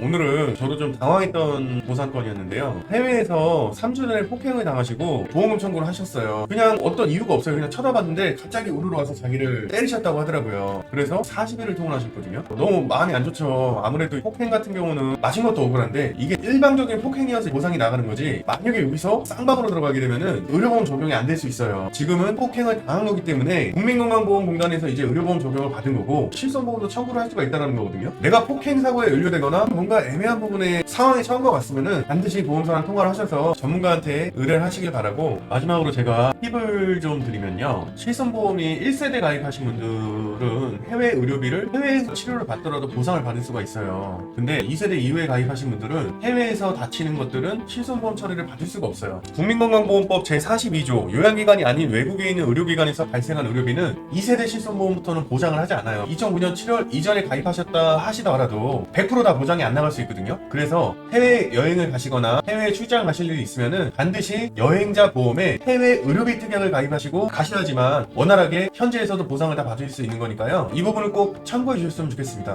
오늘은 저도 좀 당황했던 보상건이었는데요. 해외에서 3주 전에 폭행을 당하시고 보험금 청구를 하셨어요. 그냥 어떤 이유가 없어요. 그냥 쳐다봤는데 갑자기 우르르 와서 자기를 때리셨다고 하더라고요. 그래서 40일을 통원하셨거든요. 너무 마음이 안 좋죠. 아무래도 폭행 같은 경우는 마신 것도 억울한데 이게 일방적인 폭행이어서 보상이 나가는 거지. 만약에 여기서 쌍방으로 들어가게 되면은 의료보험 적용이 안 될 수 있어요. 지금은 폭행을 당한 거기 때문에 국민건강보험공단에서 이제 의료보험 적용을 받은 거고 실손보험도 청구를 할 수가 있다는 거거든요. 내가 폭행 사고에 연루되거나 뭔가 애매한 부분에 상황에 처한 것 같으면은 반드시 보험사랑 통화를 하셔서 전문가한테 의뢰를 하시길 바라고 마지막으로 제가 팁을 좀 드리면요. 실손보험이 1세대 가입하신 분들은 해외 의료비를 해외에서 치료를 받더라도 보상을 받을 수가 있어요. 근데 2세대 이후에 가입하신 분들은 해외에서 다치는 것들은 실손보험 처리를 받을 수가 없어요. 국민건강보험법 제42조 요양기관이 아닌 외국에 있는 의료기관에서 발생한 의료비는 2세대 실손보험부터는 보장을 하지 않아요. 2009년 7월 이전에 가입하셨다 하시더라도 100%다 보장이 안 나갈 수 있거든요. 그래서 해외 여행을 가시거나 해외 출장 가실 일이 있으면은 반드시 여행자 보험에 해외 의료비 특약을 가입하시고 가셔야지만 원활하게 현지에서도 보상을 다 받을 수 있는 거니까요. 이 부분을 꼭 참고해 주셨으면 좋겠습니다.